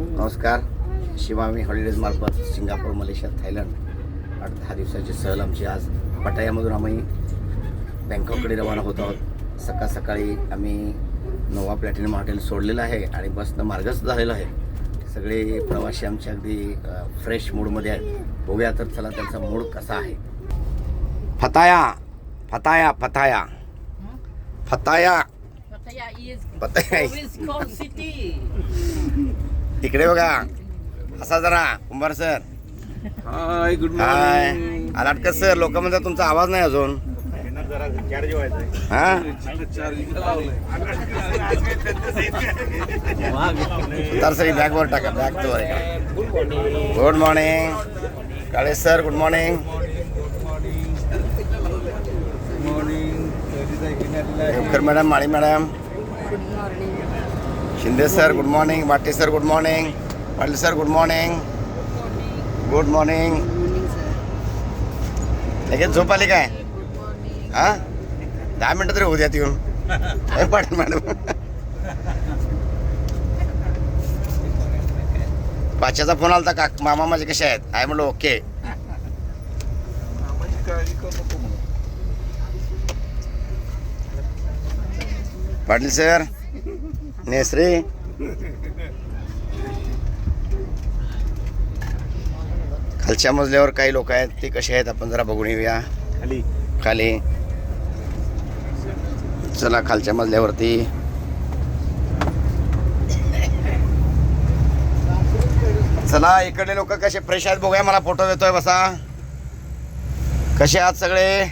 नमस्कार. शिवामी हॉलिडेज मार्फत Singapore Malaysia Thailand आठ दहा दिवसाची सहल आमची आज. पटायामधून आम्ही बँकॉककडे रवाना होत आहोत. सकाळ सकाळी आम्ही नोवा प्लॅटिनम हॉटेल सोडलेलं आहे आणि बसनं मार्गस्थ झालेलं आहे. सगळे प्रवासी आमचे अगदी फ्रेश मूडमध्ये आहेत. बघूया तर चला त्यांचा मूड कसा आहे. फताया फताया फताया. फताया. फताया. इकडे बघा. असा जरा कुंभार सर. हाय गुड हाय आलाट का सर? लोक म्हणतात तुमचा आवाज नाही अजून. हा? तर सर बॅग वर टाका बॅग तो good morning Kale sir good morning Devkar madam Mali madam Shinde sir good morning Vate sir good morning Patil sir good morning good morning लगेच झोप आली काय? हा? दहा मिनटं तरी होऊ द्यात येऊन हे पाटील मॅडम. पाच्याचा फोन आला का? मामा माझे कसे आहेत? आहे म्हणलं ओके. पाटील सर. नेसरे खालच्या मजल्यावर काही लोक आहेत ते कसे आहेत आपण जरा बघून येऊया. खाली. खाली. चला खालच्या मजल्यावरती. चला इकडले लोक कसे फ्रेश आहेत बघूया मला फोटो देतोय बसा. कसे आहात सगळे?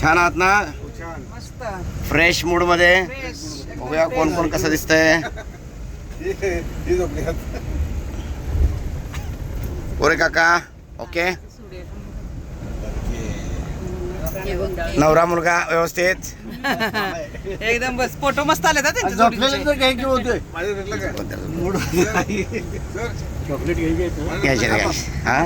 छान आहात ना? फ्रेश मूडमध्ये. बघूया कोण कोण कसं दिसतंय. ओरे काका ओके. नवरा मुलगा व्यवस्थित. एकदम बस फोटो मस्त आले घ्यायची हा?